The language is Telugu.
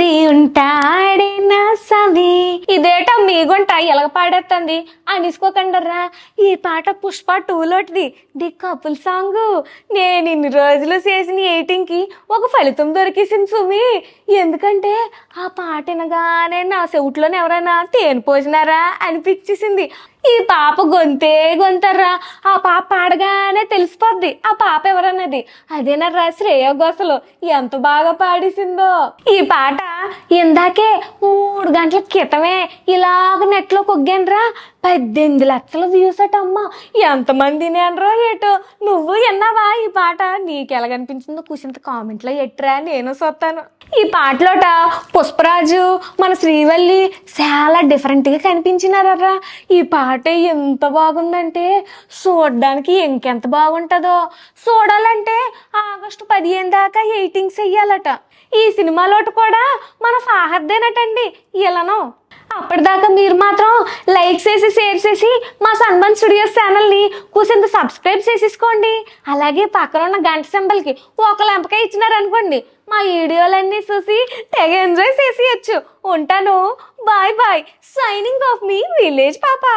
ఇది ఉంటాడే నా సవి ఇదేటా మీ గుంట ఎలగ పాడేస్తుంది అనిసుకోకండర్రా. ఈ పాట పుష్ప టూ లోటిది ది కపుల్ సాంగ్. నేను ఇన్ని రోజులు చేసిన ఎయిటింగ్కి ఒక ఫలితం దొరికేసింది సుమి. ఎందుకంటే ఆ పాట వినగానే నా చెవిట్లోనే ఎవరైనా తేను పోసినారా అనిపించేసింది. ఈ పాప గొంతే గొంతర్రా. ఆ పాప పాడగానే తెలిసిపోద్ది. ఆ పాప ఎవరన్నది. అదేనర్రా శ్రేయ గోసలు ఎంత బాగా పాడేసిందో. ఈ పాట ఇందాకే మూడు గంటల క్రితమే ఇలాగ నెట్లో కొగ్గానరా. పద్దెనిమిది లక్షల వ్యూస్ అట అమ్మా ఎంతమంది నేనరో ఏటో. నువ్వు విన్నావా ఈ పాట? నీకు ఎలాగనిపించిందో కూసింత కామెంట్లో ఎట్రా నేను చూస్తాను ఈ పాటలోట పుష్పరాజు మన శ్రీవల్లి చాలా డిఫరెంట్గా కనిపించినారా ఈ పాట ఎంత బాగుందంటే చూడడానికి ఇంకెంత బాగుంటుందో. చూడాలంటే ఆగస్టు పదిహేను దాకా ఎయిటింగ్స్ చెయ్యాలట ఈ సినిమాలోట కూడా మన ఫాహద్దేనటండి ఇలానో. అప్పటిదాకా మీరు మాత్రం లైక్ చేసి షేర్ చేసి మా సన్బన్ స్టూడియోస్ ఛానల్ని కూసింత సబ్స్క్రైబ్ చేసేసుకోండి. అలాగే పక్కన ఉన్న గంట సింబల్కి ఒక లెంపకాయ ఇచ్చినారనుకోండి మా వీడియోలన్నీ చూసి తెగ ఎంజాయ్ చేసేయచ్చు. ఉంటాను. Bye bye. సైనింగ్ ఆఫ్ మీ విలేజ్ పాపా.